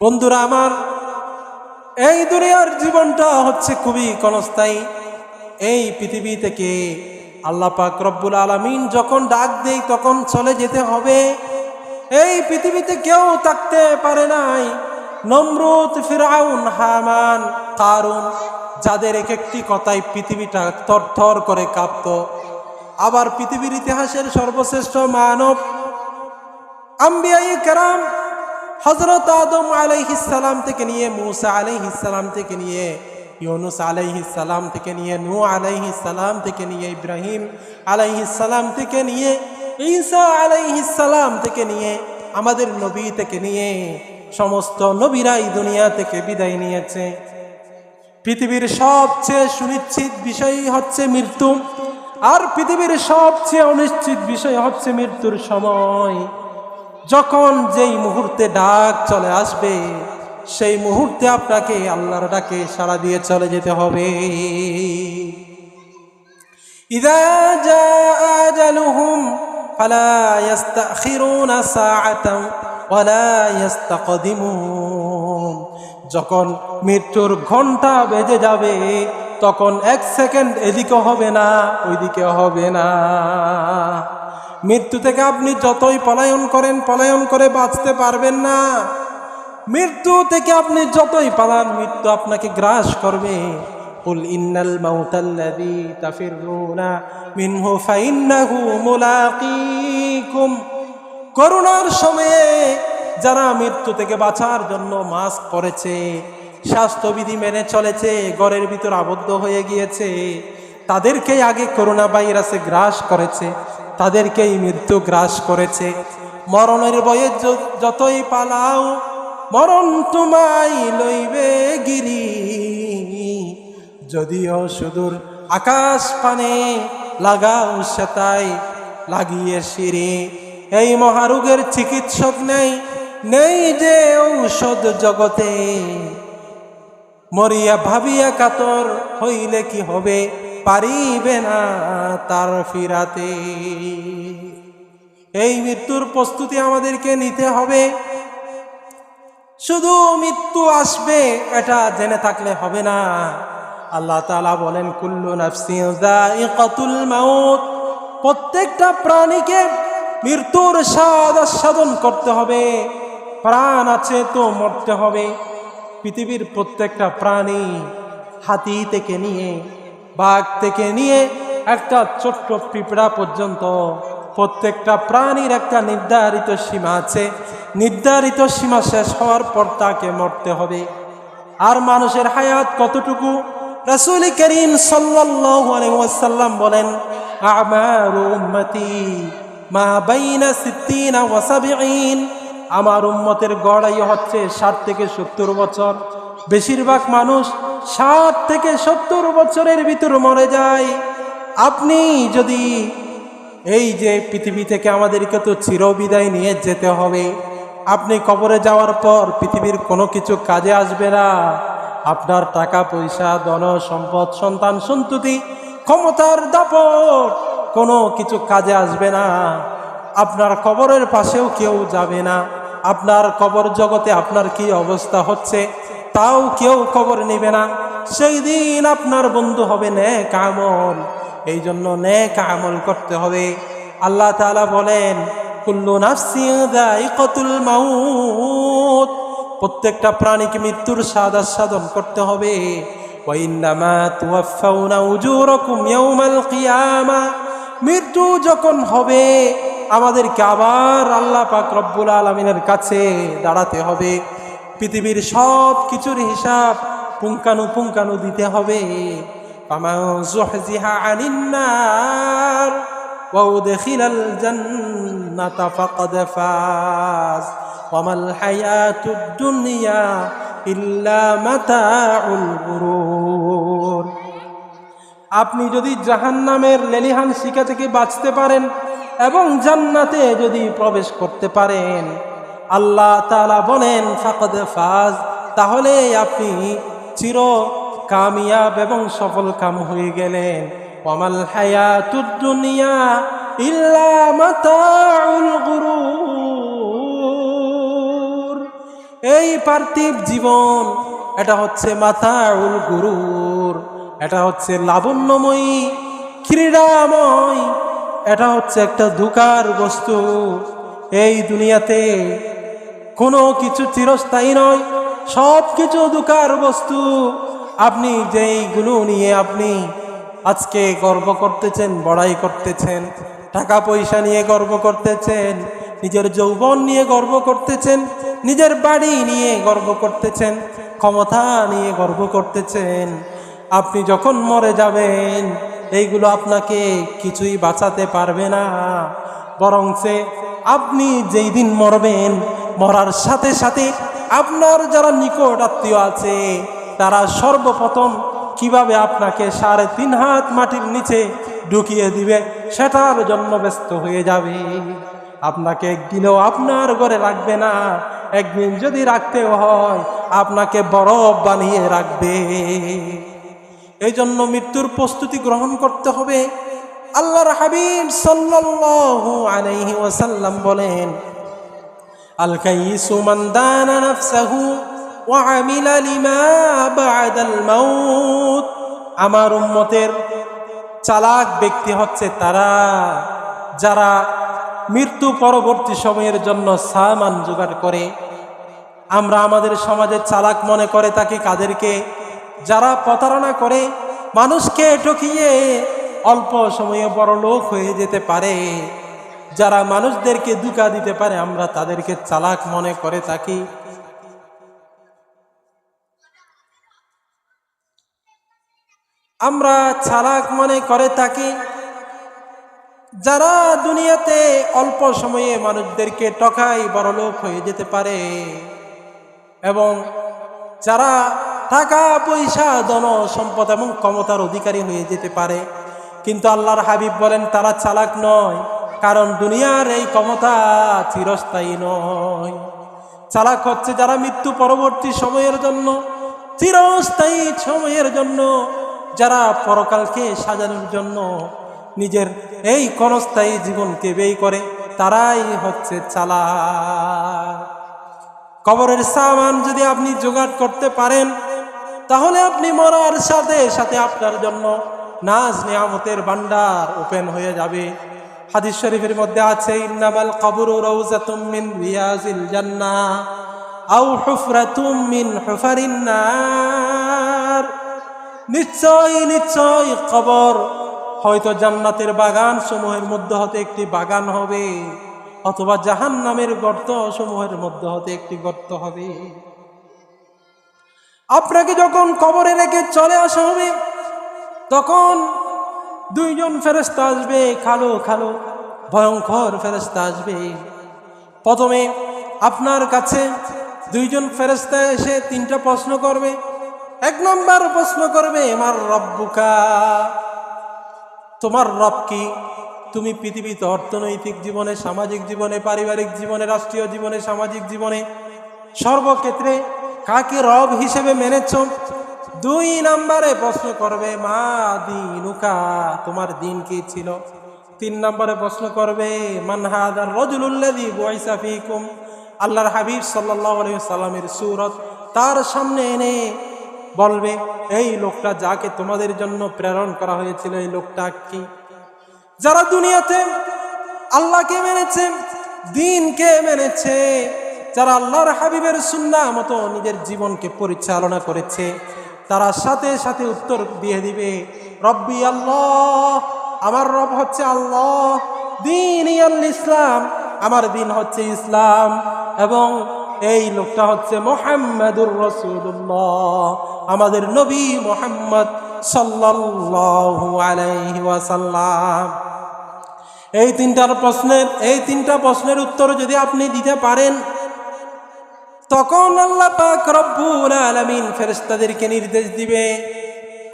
বন্ধুরা আমার, এই দুনিয়ার জীবনটা হচ্ছে খুবই ক্ষণস্থায়ী। এই পৃথিবী থেকে আল্লাহ পাক রব্বুল আলমিন যখন ডাক দেই তখন চলে যেতে হবে। এই পৃথিবীতে কেউ থাকতে পারে নাই। নমরুদ ফিরাউন হামান, কারুন, যাদের এক একটি কথায় পৃথিবীটা থরথর করে কাঁপত। আবার পৃথিবীর ইতিহাসের সর্বশ্রেষ্ঠ মানব, আম্বিয়াই কেরাম হজরত আদম আলাইহিসালাম থেকে নিয়ে, মুসা আলাইহিসালাম থেকে নিয়ে, ইউনুস আলাইহিসালাম থেকে নিয়ে নূ আলাইহিসালাম থেকে নিয়ে, ইব্রাহিম আলাইহিসালাম থেকে নিয়ে, ঈসা আলাইহিসালাম থেকে নিয়ে, আমাদের নবী থেকে নিয়ে, সমস্ত নবীরাই দুনিয়া থেকে বিদায় নিয়েছে। পৃথিবীর সবচেয়ে সুনিশ্চিত বিষয় হচ্ছে মৃত্যু, আর পৃথিবীর সবচেয়ে অনিশ্চিত বিষয় হচ্ছে মৃত্যুর সময়। যখন যেই মুহূর্তে ডাক চলে আসবে, সেই মুহূর্তে আপনাকে আল্লাহর ডাকে সাড়া দিয়ে চলে যেতে হবে। যখন মৃত্যুর ঘণ্টা বেজে যাবে, তখন এক সেকেন্ড এদিকে হবে না ওইদিকে হবে না। মৃত্যু থেকে আপনি যতই পলায়ন করেন পলায়ন করে বাঁচতে পারবেন না মৃত্যু থেকে আপনি যতই পালান মৃত্যু আপনাকে গ্রাস করবে قل إن الموت الذي تفرون منه فإنه ملاقيكم করোনার সময়ে যারা মৃত্যু থেকে বাঁচার জন্য মাস্ক পরেছে স্বাস্থ্যবিধি মেনে চলেছে ঘরের ভিতর আবদ্ধ হয়ে গিয়েছে তাদেরকেই আগে করোনা ভাইরাসে গ্রাস করেছে তাদেরকেই মৃত্যু গ্রাস করেছে। মরণের বয়ে যতই পালাও, মরণ তোমায় লইবে গিরি। যদিও সুদূর আকাশ পানে লাগাও সেতাই লাগিয়ে শিরে, এই মহারোগের চিকিৎসক নেই নেই যে ঔষধ জগতে। মরিয়া ভাবিয়া কাতর হইলে কি হবে? পারিবে না তার ফিরাতে। এই মৃত্যুর প্রস্তুতি আমাদেরকে নিতে হবে। শুধু মৃত্যু আসবে, এটা জেনে থাকলে হবে না। আল্লাহ তালা বলেন, কুল্লু যায়িকাতুল মাউত। প্রত্যেকটা প্রাণীকে মৃত্যুর স্বাদ আস্বাদন করতে হবে। প্রাণ আছে তো মরতে হবে। পৃথিবীর প্রত্যেকটা প্রাণী হাতি থেকে নিয়ে বাঘ থেকে নিয়ে একটা ছোট্ট পিঁপড়া পর্যন্ত। প্রত্যেকটা প্রাণীর একটা নির্ধারিত সীমা আছে। নির্ধারিত সীমা শেষ হওয়ার পর তাকে মরতে হবে। আর মানুষের হায়াত কতটুকু? রাসূল করিম ওয়াসাল্লাম বলেন, আমারু উম্মতি মা বাইনা আমার উম্মতের গড়াই হচ্ছে ষাট থেকে সত্তর বছর। বেশিরভাগ মানুষ ষাট থেকে সত্তর বছরের ভিতর মরে যায়। আপনি যদি এই যে পৃথিবী থেকে আমাদেরকে তো চিরবিদায় নিয়ে যেতে হবে, আপনি কবরে যাওয়ার পর পৃথিবীর কোনো কিছু কাজে আসবে না। আপনার টাকা, পয়সা, ধন, সম্পদ, সন্তান, সন্ততি, ক্ষমতার দাপট, কোনো কিছু কাজে আসবে না। আপনার কবরের পাশেও কেউ যাবে না। আপনার কবর জগতে আপনার কি অবস্থা হচ্ছে? তাও কেউ খবর নেবে না। সেই দিন আপনার বন্ধু হবে নেক আমল। এই জন্য নেক আমল করতে হবে। আল্লাহ তাআলা বলেন, কুল্লু নাফসিন যায়িকাতুল মাউত। প্রত্যেকটা প্রাণীকে মৃত্যুর স্বাদ আস্বাদন করতে হবে। মৃত্যু যখন হবে, আমাদেরকে আবার আল্লাহ পাক রব্বুল আলমিনের কাছে দাঁড়াতে হবে। পৃথিবীর সব কিছুর হিসাব পুঙ্কানু পুঙ্কানু দিতে হবে। আপনি যদি জাহান্নামের লেলিহান শিকা থেকে বাঁচতে পারেন এবং জান্নাতে যদি প্রবেশ করতে পারেন আল্লাহ তাআলা বলেন, ফাকদ ফাজ তাহলে আপনি চির কামিয়াব এবং সফল কাম হয়ে গেলেন। ওয়ামাল হায়াতুদ দুনিয়া ইল্লা এই পার্থিব জীবন, এটা হচ্ছে মাথাউল গুরুর। এটা হচ্ছে লাবণ্যময়ী, ক্রীড়াময়, এটা হচ্ছে একটা ধোকার বস্তু। এই দুনিয়াতে কোনো কিছু চিরস্থায়ী নয়। সব কিছু দুকার বস্তু। আপনি যেইগুলো নিয়ে আপনি আজকে গর্ব করতেছেন, বড়াই করতেছেন টাকা পয়সা নিয়ে গর্ব করতেছেন, নিজের যৌবন নিয়ে গর্ব করতেছেন, নিজের বাড়ি নিয়ে গর্ব করতেছেন, ক্ষমতা নিয়ে গর্ব করতেছেন, আপনি যখন মরে যাবেন, এইগুলো আপনাকে কিছুই বাঁচাতে পারবে না। বরং সে আপনি যেই দিন মরবেন মরার সাথে সাথে আপনার যারা নিকট আত্মীয় আছে, তারা সর্বপ্রথম কীভাবে আপনাকে সাড়ে তিন হাত মাটির নিচে ঢুকিয়ে দিবে, সেটার জন্য ব্যস্ত হয়ে যাবে। আপনাকে একদিনও আপনার ঘরে রাখবে না, একদিন যদি রাখতেও হয়, আপনাকে বরফ বানিয়ে রাখবে। এই জন্য মৃত্যুর প্রস্তুতি গ্রহণ করতে হবে। আল্লাহর হাবিব সাল্লাল্লাহু আলাইহি ওয়াসাল্লাম বলেন মান দানা নাফসাহু ওয়া আমিলা লিমা বা'দাল মাউত আমার উম্মতের চালাক ব্যক্তি হচ্ছে তারা, যারা মৃত্যু পরবর্তী সময়ের জন্য সামান জোগাড় করে। আমরা আমাদের সমাজে চালাক মনে করে তাকে কাদেরকে, যারা প্রতারণা করে মানুষকে ঠকিয়ে অল্প সময়ে বড় লোক হয়ে যেতে পারে। যারা মানুষদেরকে দুকা দিতে পারে, আমরা তাদেরকে চালাক মনে করে থাকি। আমরা চালাক মনে করে থাকি। যারা দুনিয়াতে অল্প সময়ে মানুষদেরকে টকাই বড়লোক হয়ে যেতে পারে। এবং যারা টাকা, পয়সা, ধন, সম্পদ এবং ক্ষমতার অধিকারী হয়ে যেতে পারে। কিন্তু আল্লাহর হাবিব বলেন, তারা চালাক নয়। কারণ দুনিয়ার এই ক্ষমতা চিরস্থায়ী নয়। চালাক হচ্ছে যারা মৃত্যু পরবর্তী সময়ের জন্য, চিরস্থায়ী সময়ের জন্য, যারা পরকালকে সাজানোর জন্য নিজের এই ক্ষণস্থায়ী জীবনকে ব্যয় করে, তারাই হচ্ছে চালা কবরের সামান যদি আপনি জোগাড় করতে পারেন, তাহলে আপনি মরার সাথে সাথে আপনার জন্য নাজ নিয়ামতের ভান্ডার ওপেন হয়ে যাবে। হাদিস শরীফের মধ্যে আছে, ইন্নামাল কবরু রৌজাতুম মিন রিয়াজিল জান্নাহ আও হুফরাতুম মিন হুফারিন নার। নিশ্চয় নিশ্চয় কবর হয়তো জান্নাতের বাগান সমূহের মধ্যে হতে একটি বাগান হবে, অথবা জাহান নামের গর্ত সমূহের মধ্যে হতে একটি গর্ত হবে। আপনাকে যখন কবরে রেখে চলে আসা হবে, তখন দুইজন ফেরেস্তা আসবে, খালো খালো, ভয়ঙ্কর ফেরেস্তা আসবে। প্রথমে আপনার কাছে দুইজন ফেরেস্তা এসে তিনটা প্রশ্ন করবে, এক নম্বর প্রশ্ন করবে আমার রব্বুকা, তোমার রব কি? তুমি পৃথিবীতে অর্থনৈতিক জীবনে, সামাজিক জীবনে, পারিবারিক জীবনে, রাষ্ট্রীয় জীবনে, সামাজিক জীবনে সর্বক্ষেত্রে কাকে রব হিসেবে মেনেছ? দুই নম্বরে প্রশ্ন করবে, মা দিনুকা, তোমার দিন কি ছিল? তিন নম্বরে প্রশ্ন করবে মানহাদার রজুল্লাদি বয়সাফিকুম আল্লাহর হাবিব সাল্লাহ সাল্লামের সুরত তার সামনে এনে বলবে, এই লোকটা যাকে তোমাদের জন্য প্রেরণ করা হয়েছিল, এই লোকটা কি? যারা দুনিয়াতে আল্লাহকে মেনেছে, দিনকে মেনেছে, যারা আল্লাহর হাবিবের সুন্না মতো নিজের জীবনকে পরিচালনা করেছে তারা সাথে সাথে উত্তর দিয়ে দিবে, রব্বি আল্লাহ, আমার রব হচ্ছে আল্লাহ, দিন ইসলাম, আমার দিন হচ্ছে ইসলাম, এবং এই লোকটা হচ্ছে মোহাম্মদুর রসুল্লাহ আমাদের নবী মোহাম্মদ সাল্লাল্লাহু আলাইহি এই তিনটার প্রশ্নের, এই তিনটা প্রশ্নের উত্তর যদি আপনি দিতে পারেন তখন আল্লাহ পাক রব্বুল আলামিন ফেরেশতাদেরকে নির্দেশ দিবে,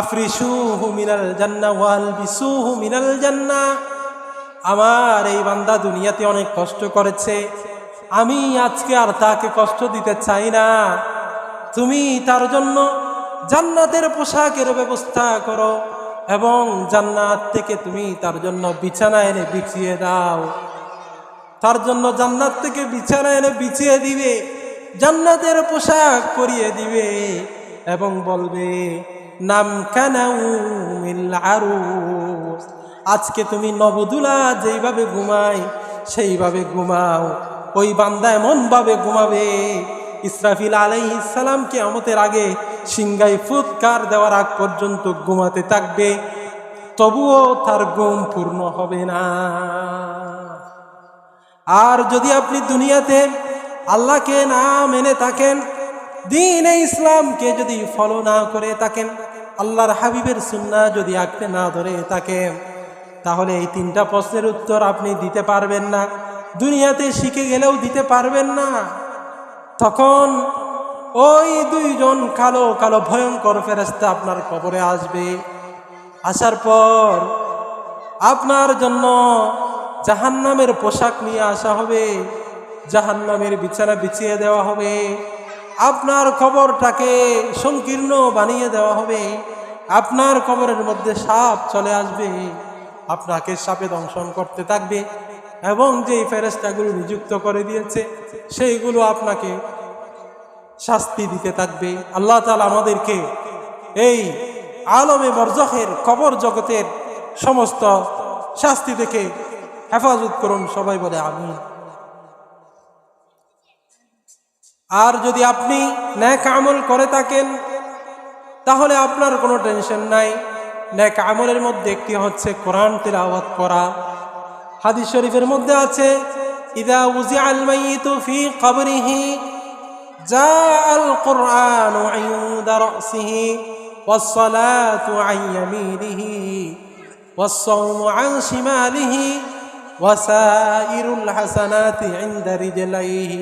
আফরিসুহু মিনাল জান্নাহ ওয়াল বিসুহু মিনাল জান্নাহ আমার এই বান্দা দুনিয়াতে অনেক কষ্ট করেছে, আমি আজকে আর তাকে কষ্ট দিতে চাই না। তুমি তার জন্য জান্নাতের পোশাকের ব্যবস্থা করো এবং জান্নাত থেকে তুমি তার জন্য বিছানা এনে বিছিয়ে দাও। তার জন্য জান্নাত থেকে বিছানা এনে বিছিয়ে দিবে। জান্নাতের পোশাক পরিয়ে দিবে এবং বলবে, নাম আরুস। আজকে তুমি নবদুলা যেইভাবে ঘুমাই সেইভাবে ঘুমাও। ওই বান্দা এমনভাবে ঘুমাবে, ইসরাফিল আলাই ইসালামকে আমতের আগে সিংগাই ফুৎকার দেওয়ার আগ পর্যন্ত ঘুমাতে থাকবে, তবুও তার ঘুম পূর্ণ হবে না। আর যদি আপনি দুনিয়াতে আল্লাহকে না মেনে থাকেন, দিন ইসলামকে যদি ফলো না করে থাকেন, আল্লাহর হাবিবের সুন্না যদি আঁকতে না ধরে থাকেন, তাহলে এই তিনটা প্রশ্নের উত্তর আপনি দিতে পারবেন না, দুনিয়াতে শিখে গেলেও দিতে পারবেন না। তখন ওই দুইজন কালো কালো, ভয়ঙ্কর ফেরেস্তা আপনার কবরে আসবে। আসার পর আপনার জন্য জাহান্নামের পোশাক নিয়ে আসা হবে। জাহান্নামের বিছানা বিছিয়ে দেওয়া হবে। আপনার খবরটাকে সংকীর্ণ বানিয়ে দেওয়া হবে। আপনার কবরের মধ্যে সাপ চলে আসবে। আপনাকে সাপে দংশন করতে থাকবে এবং যেই ফেরেস্তাগুলো নিযুক্ত করে দিয়েছে, সেইগুলো আপনাকে শাস্তি দিতে থাকবে। আল্লাহ তালা আমাদেরকে এই আলমে বরজখের কবর জগতের সমস্ত শাস্তি থেকে হেফাজত করুন, সবাই বলে আমি আর যদি আপনি ন্যাক আমল করে থাকেন তাহলে আপনার কোনো টেনশন নাই ন্যাক আমলের মধ্যে একটি হচ্ছে কোরআন তেলাওয়াত করা হাদিস শরীফের মধ্যে আছে ইদা উজি আল মাইয়িতু ফি কবরিহি جاء القرآن عند رأسه والصلاة عن يمينه والصوم عن شماله وسائر الحسنات عند رجليه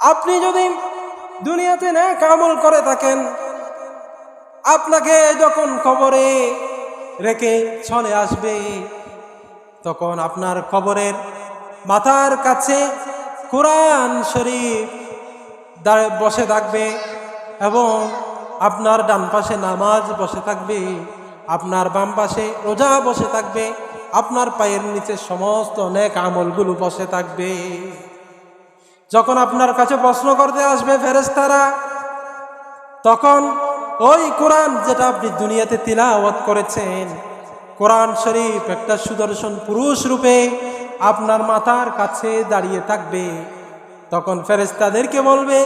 আপনি যদি দুনিয়াতে ন্যাক আমল করে থাকেন, আপনাকে যখন কবরে রেখে চলে আসবে, তখন আপনার কবরের মাথার কাছে কোরআন শরীফ বসে থাকবে এবং আপনার ডান পাশে নামাজ বসে থাকবে, আপনার বাম পাশে রোজা বসে থাকবে, আপনার পায়ের নিচে সমস্ত অনেক আমলগুলো বসে থাকবে। যখন আপনার কাছে প্রশ্ন করতে আসবে ফেরেস্তারা তখন ওই কোরআন যেটা আপনি দুনিয়াতে তিলাওয়াত করেছেন, কোরআন শরীফ একটা সুদর্শন পুরুষ রূপে আপনার মাথার কাছে দাঁড়িয়ে থাকবে। তখন ফেরেস্তাদেরকে বলবে,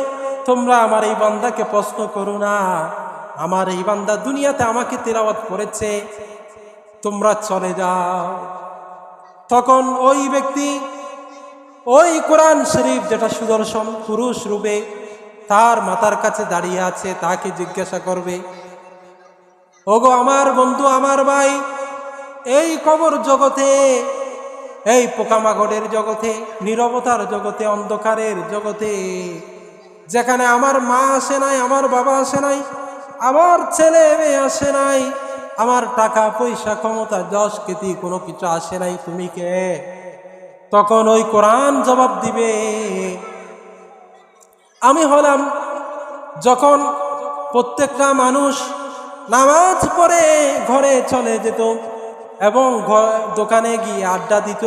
তোমরা আমার এই বান্দাকে প্রশ্ন করো না। আমার এই বান্দা দুনিয়াতে আমাকে তেলাওয়াত করেছে। তোমরা চলে যাও। তখন ওই ব্যক্তি ওই কোরআন শরীফ যেটা সুদর্শন পুরুষ রূপে তার মাথার কাছে দাঁড়িয়ে আছে, তাকে জিজ্ঞাসা করবে, ওগো আমার বন্ধু, আমার ভাই, এই কবর জগতে, এই পোকামাকড়ের জগতে, নিরবতার জগতে, অন্ধকারের জগতে, যেখানে আমার মা আসে নাই, আমার বাবা আসে নাই, আমার ছেলে মেয়ে আসে নাই, আমার টাকা পয়সা ক্ষমতা, যশ খ্যাতি কোনো কিছু আসে নাই, তুমি কে? তখন ওই কোরআন জবাব দিবে। আমি হলাম যখন প্রত্যেকটা মানুষ নামাজ পড়ে ঘরে চলে যেত এবং দোকানে গিয়ে আড্ডা দিত।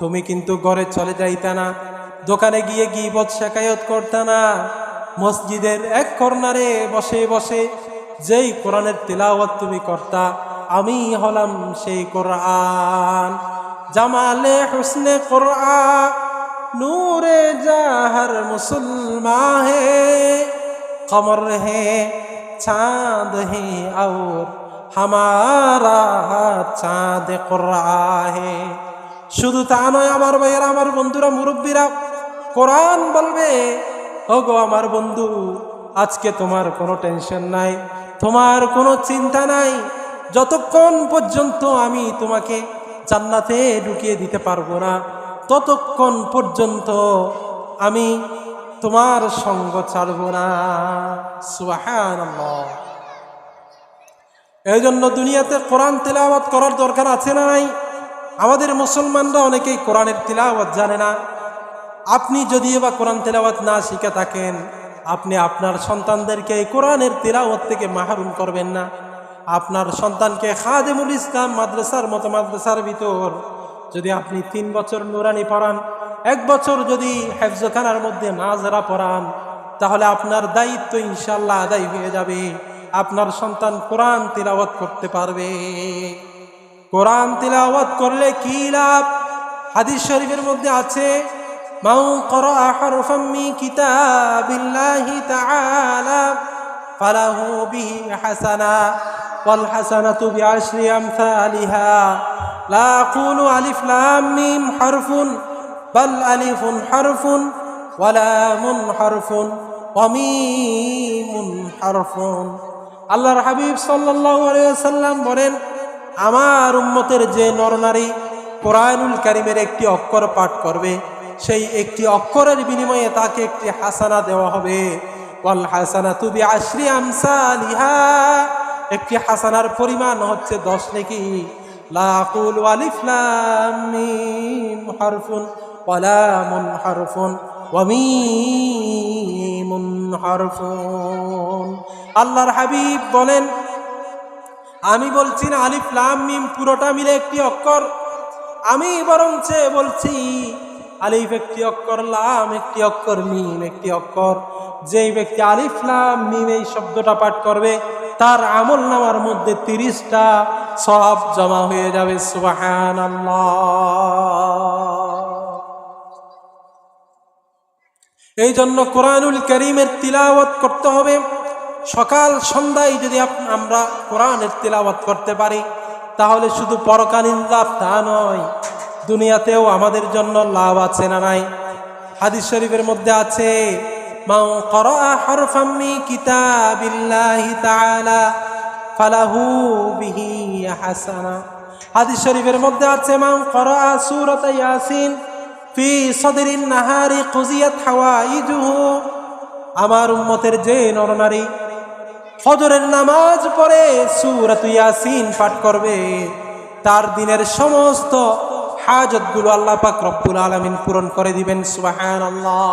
তুমি কিন্তু ঘরে চলে যাইতা না, দোকানে গিয়ে গিবত শেখায়ত করতে না। মসজিদের এক কর্নারে বসে বসে যেই কোরআনের তেলাওয়াত তুমি করতা, আমি হলাম সেই কোরআন। জামালে হুসনে কোরআ, নূরে জাহর মুসলমা হে কমর হে, চাঁদ হে, আউর হামারা চাঁদ কোরআ হে শুধু তা নয়, আমার ভাইয়েরা, আমার বন্ধুরা, মুরব্বীরা, কোরআন বলবে, ওগো আমার বন্ধু, আজকে তোমার কোনো টেনশন নাই, তোমার কোনো চিন্তা নাই, যতক্ষণ পর্যন্ত আমি তোমাকে জান্নাতে ঢুকিয়ে দিতে পারব না। ততক্ষণ পর্যন্ত আমি তোমার সঙ্গ ছাড়ব না। সুবহানাল্লাহ। এই জন্য দুনিয়াতে কোরআন তেলাওয়াত করার দরকার আছে না নাই? আমাদের মুসলমানরা অনেকেই কোরআনের তেলাওয়াত জানে না। আপনি যদিও বা কোরআন তেলাওয়াত না শিখে থাকেন, আপনি আপনার সন্তানদেরকে এই কোরআনের তেলাওয়াত থেকে মাহরুম করবেন না। আপনার সন্তানকে খাদেমুল ইসলাম মাদ্রাসার মতো মাদ্রাসার ভিতর যদি আপনি তিন বছর নুরানি পড়ান, এক বছর যদি হেফজখানার মধ্যে নাজরা পড়ান, তাহলে আপনার দায়িত্ব ইনশাল্লাহ আদায় হয়ে যাবে। আপনার সন্তান কোরআন তিলাওয়াত করতে পারবে। কোরআন তিলাওয়াত করলে কি লাভ? হাদিস শরীফের মধ্যে আছে, মাউ করা কিতাবিল্লাহি তাআলা, ফালাহু বিহি হাসানা। বিআশরি আমসালিহা লা আকুলু আলিফ লাম মিম হারফুন বাল আলিফুন হারফুন ওয়া লামুন হারফুন ওয়া হারফুন আল্লাহর হাবিব ওয়াসাল্লাম বলেন, আমার উম্মতের যে নরনারী কোরআনুল কারিমের একটি অক্ষর পাঠ করবে, সেই একটি অক্ষরের বিনিময়ে তাকে একটি হাসানা দেওয়া হবে। ওয়াল হাসানা তুবি আশ্রি আমসালিহা। একটি হাসানার পরিমাণ হচ্ছে দশ নাকি? লাকুল আলিফ লাম মিম হারফুন ওয়ালামুন হারফুন ওয়ামিমুন হারফুন। আল্লাহর হাবিব বলেন, আমি বলছি না আলিফ লাম মিম পুরোটা মিলে একটি অক্ষর। আমি বরঞ্চ বলছি আলিফ একটি অক্ষর, লাম একটি অক্ষর, মিম একটি অক্ষর। যেই ব্যক্তি আলিফ লাম মিম এই শব্দটা পাঠ করবে তার আমল নামার মধ্যে তিরিশটা সব জমা হয়ে যাবে সুবাহান এই জন্য কোরআনুল করিমের তিলাওয়াত করতে হবে। সকাল সন্ধ্যায় যদি আমরা কোরআনের তিলাওয়াত করতে পারি, তাহলে শুধু পরকালীন লাভ তা নয়, দুনিয়াতেও আমাদের জন্য লাভ আছে না নাই? হাদিস শরীফের মধ্যে আছে মাও করা হরফাম মি কিতাবিল্লাহি তাআলা ফালাহু বিহি হাসানা। হাদিস শরীফের মধ্যে আছে মাও করা সূরাত ইয়াসিন ফি সদরিন নাহারি কুজিয়াত হাওয়াইজুহু। আমার উম্মতের যে নরনারী ফজরের নামাজ পড়ে সুরাত ইয়াসিন পাঠ করবে, তার দিনের সমস্ত হাজতগুলো আল্লাহ পাক রব্বুল আলামিন পূরণ করে দিবেন, সুবহানাল্লাহ।